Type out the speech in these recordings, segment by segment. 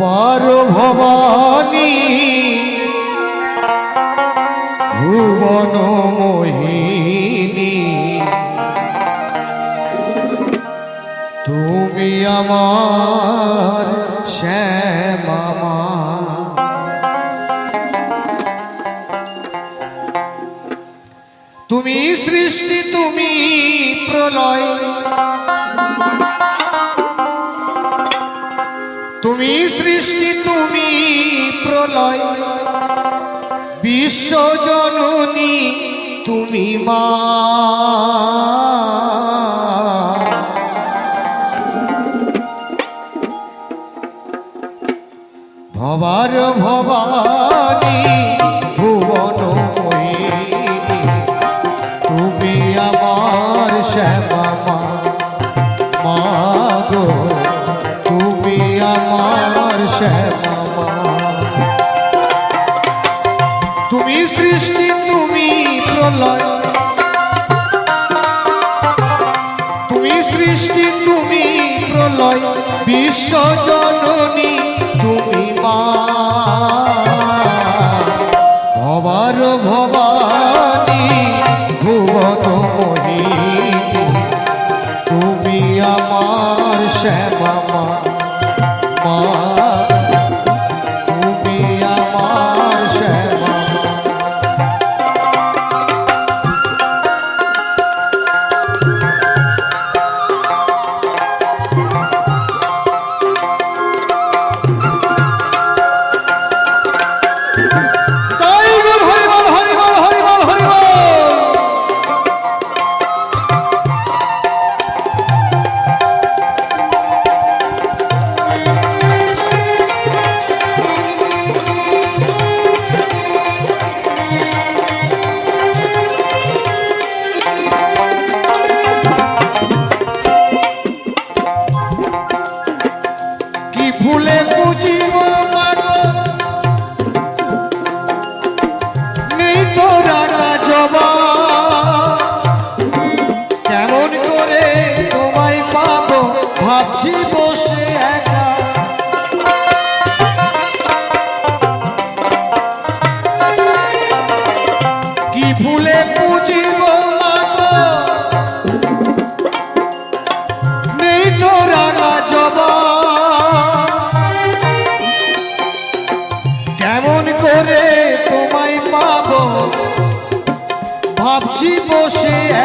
ভবার ভবানী। ভুবন মোহিনী। তুমি আমার শ্যামামা তুমি সৃষ্টি তুমি প্রলয়। সৃষ্টি তুমি প্রলয়। বিশ্বজননী তুমি মা। ভবার ভবানী ভুবন তুমি আমার শ্যামা তুমি সৃষ্টি, তুমি প্রলয়। তুমি সৃষ্টি, তুমি প্রলয়। বিশ্বজননী তুমি মা। ভবার ভবানী ভুবন মোহিনী।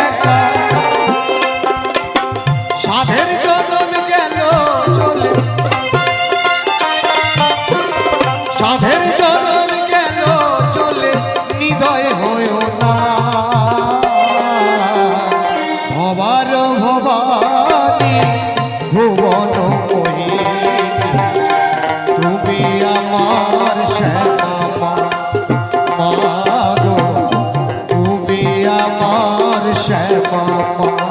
দেখা শ্যামা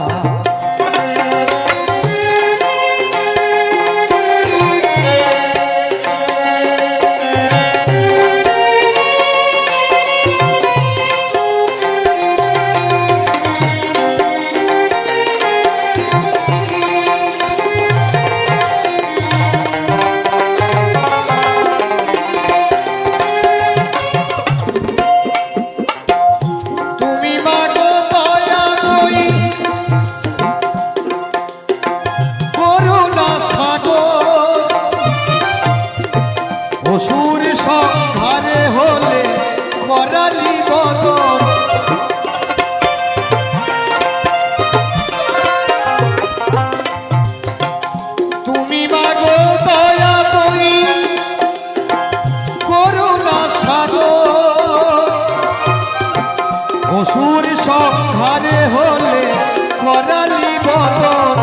করালি বদন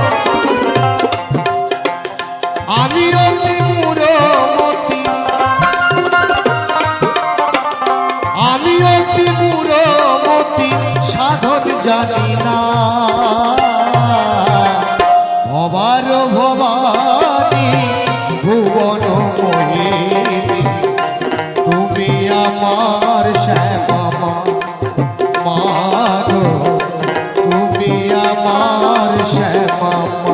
আমি অতি মূরমতি আমি অতি মূরমতি সাধন জানি না। আমার শ্যামা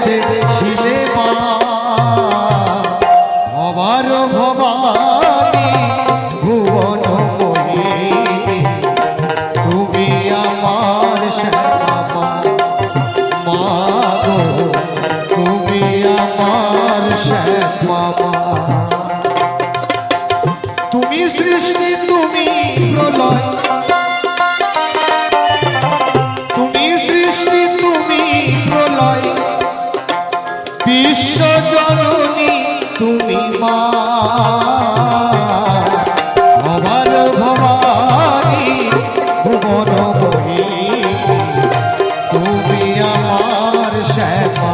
হাতে আমার শ্যামা